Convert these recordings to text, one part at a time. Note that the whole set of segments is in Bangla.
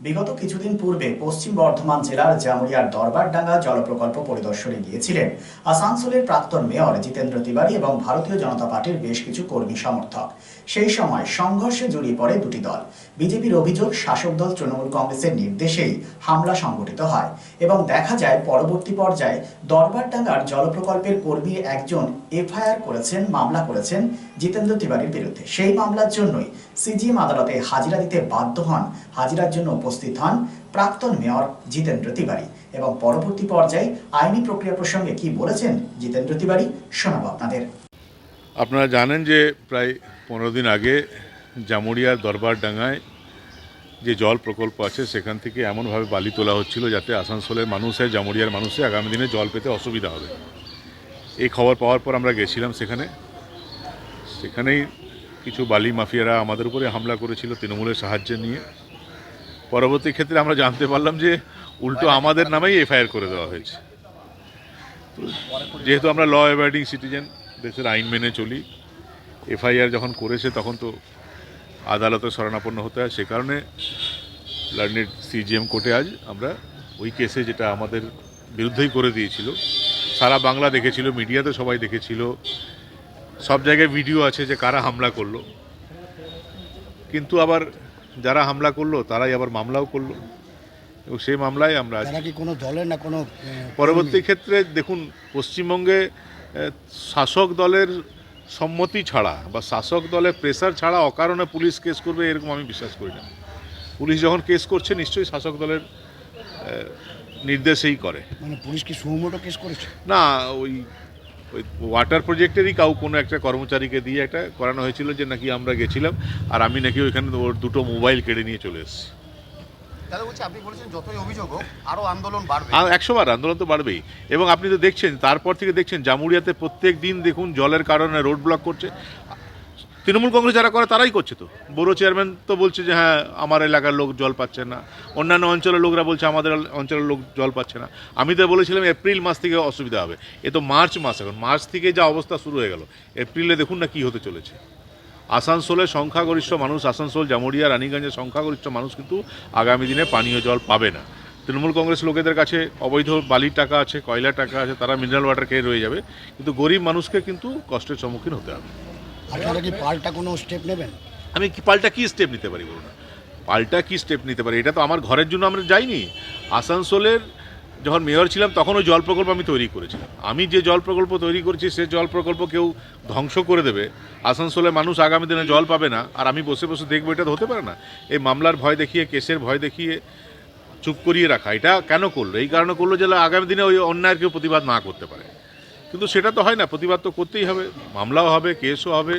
বিগত কিছুদিন পূর্বে পশ্চিম বর্ধমান জেলার জামুরিয়ার দরবারডাঙ্গা জল প্রকল্প পরিদর্শনে গিয়েছিলেন আসানসোলের প্রাক্তন মেয়র জিতেন্দ্র তিওয়ারি এবং ভারতীয় জনতা পার্টির বেশ কিছু কর্মী সমর্থক। সেই সময় সংঘর্ষে জড়িয়ে পড়ে দুটি দল। বিজেপির অভিযোগ, শাসক দল তৃণমূল কংগ্রেসের নির্দেশেই হামলা সংঘটিত হয় এবং দেখা যায় পরবর্তী পর্যায়ে দরবারডাঙ্গার জল প্রকল্পের কর্মী একজন এফআইআর করেছেন, মামলা করেছেন জিতেন্দ্র তিওয়ারির বিরুদ্ধে। সেই মামলার জন্যই সিজিএম আদালতে হাজিরা দিতে বাধ্য হন। হাজিরার জন্য উপস্থিত হন প্রাক্তন মেয়র জিতেন্দ্র তিওয়ারি এবং পরবর্তী পর্যায়ে আইনি প্রক্রিয়া প্রসঙ্গে কি বলেছেন জিতেন্দ্র তিওয়ারি, শোনাবো আপনাদের। আপনারা জানেন যে প্রায় পনেরো দিন আগে জামুরিয়ার দরবারডাঙ্গায় যে জল প্রকল্প আছে, সেখান থেকে এমনভাবে বালি তোলা হচ্ছিল যাতে আসানসোলের মানুষের জামুরিয়ার মানুষের আগামী দিনে জল পেতে অসুবিধা হবে। এই খবর পাওয়ার পর আমরা গেছিলাম সেখানে। সেখানেই কিছু বালি মাফিয়ারা আমাদের উপরে হামলা করেছিল তৃণমূলের সাহায্য নিয়ে। পরবর্তী ক্ষেত্রে আমরা জানতে পারলাম যে উল্টো আমাদের নামেই এফআইআর করে দেওয়া হয়েছে। যেহেতু আমরা ল অ্যাবাইডিং সিটিজেন দেশের আইন মেনে চলি, এফআইআর যখন করেছে তখন তো আদালতে শরণাপন্ন হতে হয়। সে কারণে লার্নেড সিজিএম কোর্টে আজ আমরা ওই কেসে যেটা আমাদের বিরুদ্ধেই করে দিয়েছিল, সারা বাংলা দেখেছিল, মিডিয়াতে সবাই দেখেছিল, সব জায়গায় ভিডিও আছে যে কারা হামলা করল। কিন্তু আবার যারা হামলা করল তারাই আবার মামলাও করল। এবং সেই মামলায় আমরা কি কোনো দলের না কোনো পরবর্তী ক্ষেত্রে দেখুন পশ্চিমবঙ্গে শাসক দলের সম্মতি ছাড়া বা শাসক দলের প্রেসার ছাড়া অকারণে পুলিশ কেস করবে এরকম আমি বিশ্বাস করি না। পুলিশ যখন কেস করছে নিশ্চয়ই শাসক দলের নির্দেশেই করে। মানে পুলিশ কি সুমোটো কেস করেছে? না ওই ওই ওয়াটার প্রজেক্টেরই কাউ কোনো একটা কর্মচারীকে দিয়ে একটা করানো হয়েছিল যে নাকি আমরা গেছিলাম আর আমি নাকি ওইখানে ওর দুটো মোবাইল কেড়ে নিয়ে চলে এসেছি। দাদা বলছি আপনি বলেছেন যতই অভিযোগ হোক আরও আন্দোলন বাড়বে। আর একশো বার আন্দোলন তো বাড়বেই। এবং আপনি তো দেখছেন তারপর থেকে দেখছেন জামুরিয়াতে প্রত্যেক দিন দেখুন জলের কারণে রোড ব্লক করছে। তৃণমূল কংগ্রেস যারা করে, তারাই করছে তো। বড় চেয়ারম্যান তো বলছে যে হ্যাঁ আমার এলাকার লোক জল পাচ্ছে না। অন্যান্য অঞ্চলের লোকরা বলছে, আমাদের অঞ্চলের লোক জল পাচ্ছে না। আমি তো বলেছিলাম, এপ্রিল মাস থেকে অসুবিধা হবে। এ তো মার্চ মাস এখন। মার্চ থেকে যা অবস্থা শুরু হয়ে গেল। এপ্রিলে দেখুন না কি হতে চলেছে। আসানসোলের সংখ্যাগরিষ্ঠ মানুষ, আসানসোল জামুরিয়া রানীগঞ্জের সংখ্যাগরিষ্ঠ মানুষ কিন্তু আগামী দিনে পানীয় জল পাবে না। তৃণমূল কংগ্রেস লোকেদের কাছে অবৈধ বালির টাকা আছে কয়লা টাকা আছে, তারা মিনারেল ওয়াটার খেয়ে রয়ে যাবে। কিন্তু গরিব মানুষকে কিন্তু কষ্টের সম্মুখীন হতে হবে। আপনারা কি পাল্টা কোনো স্টেপ নেবেন? আমি কি পাল্টা কি স্টেপ নিতে পারি বলুন? পাল্টা কি স্টেপ নিতে পারি? এটা তো আমার ঘরের জন্য আমরা যাইনি। আসানসোলের যখন মেয়র ছিলাম, তখন ওই জল প্রকল্প আমি তৈরি করেছিলাম। আমি যে জল প্রকল্প তৈরি করেছি, সে জল প্রকল্প কেউ ধ্বংস করে দেবে। আসানসোলের মানুষ আগামী দিনে জল পাবে না। আর আমি বসে বসে দেখব, এটা হতে পারে না। এই মামলার ভয় দেখিয়ে, কেসের ভয় দেখিয়ে চুপ করিয়ে রাখা, এটা কেন করল? এই কারণে করল যে আগামী দিনে ওই অন্যায়ের কেউ প্রতিবাদ না করতে পারে। কিন্তু সেটা তো হয় না প্রতিবাদ তো করতেই হবে মামলাও হবে কেসও হবে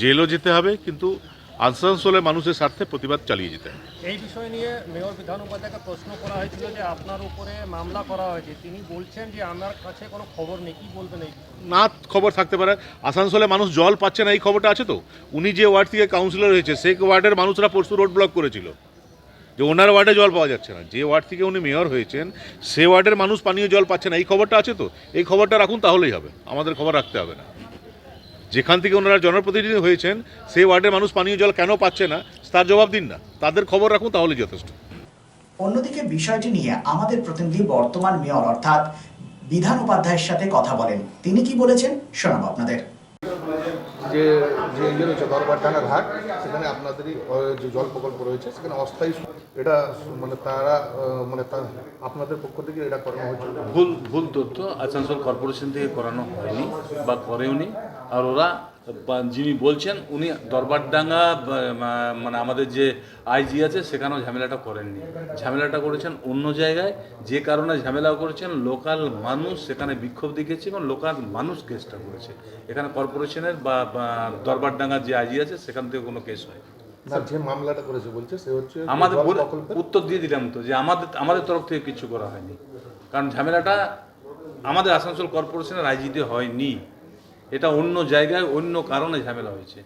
জেলও যেতে হবে কিন্তু আসানসোলের মানুষের স্বার্থে প্রতিবাদ চালিয়ে যেতে হবে। এই বিষয় নিয়ে মেয়র বিধান উপাধ্যায়কে প্রশ্ন করা হয়েছিল যে আপনার উপরে মামলা করা হয়েছে। তিনি বলছেন যে আমার কাছে কোনো খবর নেই কি বলবেন এই না খবর থাকতে পারে আসানসোলে মানুষ জল পাচ্ছে না এই খবরটা আছে তো? উনি যে ওয়ার্ড থেকে কাউন্সিলর হয়েছে সেই ওয়ার্ডের মানুষরা পরশু রোড ব্লক করেছিল। যে ওনার ওয়ার্ডে জল পাওয়া যাচ্ছে না। যে ওয়ার্ড থেকে উনি মেয়র হয়েছেন, সে ওয়ার্ডের মানুষ পানীয় জল পাচ্ছে না। এই খবরটা আছে তো? এই খবরটা রাখুন, তাহলেই হবে। আমাদের খবর রাখতে হবে না। যেখান থেকে ওনারা জনপ্রতিনিধি হয়েছেন, সেই ওয়ার্ডের মানুষ পানীয় জল কেন পাচ্ছে না? তার জবাব দিন না। তাদের খবর রাখুন, তাহলেই যথেষ্ট। অন্যদিকে বিষয়টি নিয়ে আমাদের প্রতিনিধি বর্তমান মেয়র, অর্থাৎ বিধান উপাধ্যায়ের সাথে কথা বলেন। তিনি কি বলেছেন? শোনাবো আপনাদের। যে যে ইয়ে রয়েছে দরবারডাঙ্গা ঘাট, সেখানে আপনাদেরই যে জল প্রকল্প রয়েছে, সেখানে অস্থায়ী এটা মানে তারা মানে আপনাদের পক্ষ থেকে এটা করানো হয়েছিল ভুল ভুল তথ্য আসানসোল কর্পোরেশন থেকে করানো হয়নি বা করেওনি, আর ওরা যিনি বলছেন উনি দরবারডাঙ্গা মানে আমাদের যে আইজি আছে সেখানেও ঝামেলাটা করেননি। ঝামেলাটা করেছেন অন্য জায়গায়। যে কারণে ঝামেলা করেছেন লোকাল মানুষ সেখানে বিক্ষোভ দেখিয়েছে এবং লোকাল মানুষ কেসটা করেছে। এখানে কর্পোরেশনের বা দরবারডাঙ্গার যে আইজি আছে সেখান থেকে কোনো কেস হয় যে মামলাটা করেছে বলছে সে হচ্ছে আমাদের উত্তর দিয়ে দিলাম তো যে আমাদের আমাদের তরফ থেকে কিছু করা হয়নি। কারণ ঝামেলাটা আমাদের আসানসোল কর্পোরেশনের আইজিতে হয়নি। এটা অন্য জায়গায় অন্য কারণে ঝামেলা হয়েছে।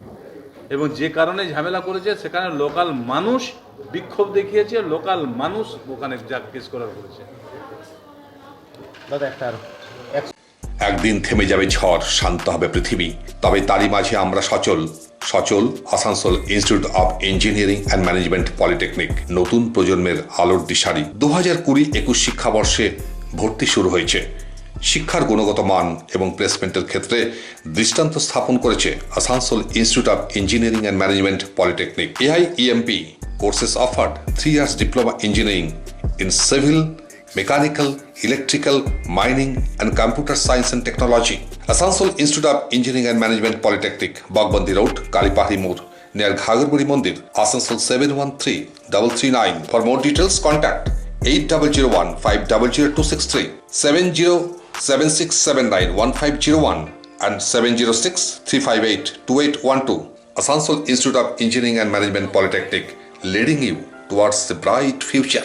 এবং যে কারণে ঝামেলা করেছে, সেখানে লোকাল মানুষ বিক্ষোভ দেখিয়েছে, লোকাল মানুষ ওখানে যা কেস করার করেছে। একদিন থেমে যাবে ঝড়, শান্ত হবে পৃথিবী। তবে তারই মাঝে আমরা সচল। সচল Asansol institute of engineering and management polytechnic, নতুন প্রজন্মের আলোর দিশারি। দু হাজার কুড়ি একুশ শিক্ষাবর্ষে ভর্তি শুরু হয়েছে। শিক্ষার গুণগত মান এবং প্লেসমেন্টের ক্ষেত্রে দৃষ্টান্ত স্থাপন করেছে Asansol institute of engineering and management polytechnic AI EMP courses offered three years diploma engineering in civil mechanical electrical mining and computer science and technology Asansol institute of engineering and management polytechnic Bagbandi road, Kalipahari Mor, near Ghagarburi Mandir, Asansol seven one three double three nine for more details contact 8001-500263, 707679-1501 and 706-358-2812. Asansol Institute of Engineering and Management Polytechnic, leading you towards the bright future.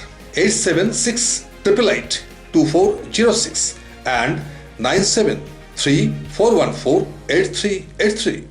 876 and 973 414 8383.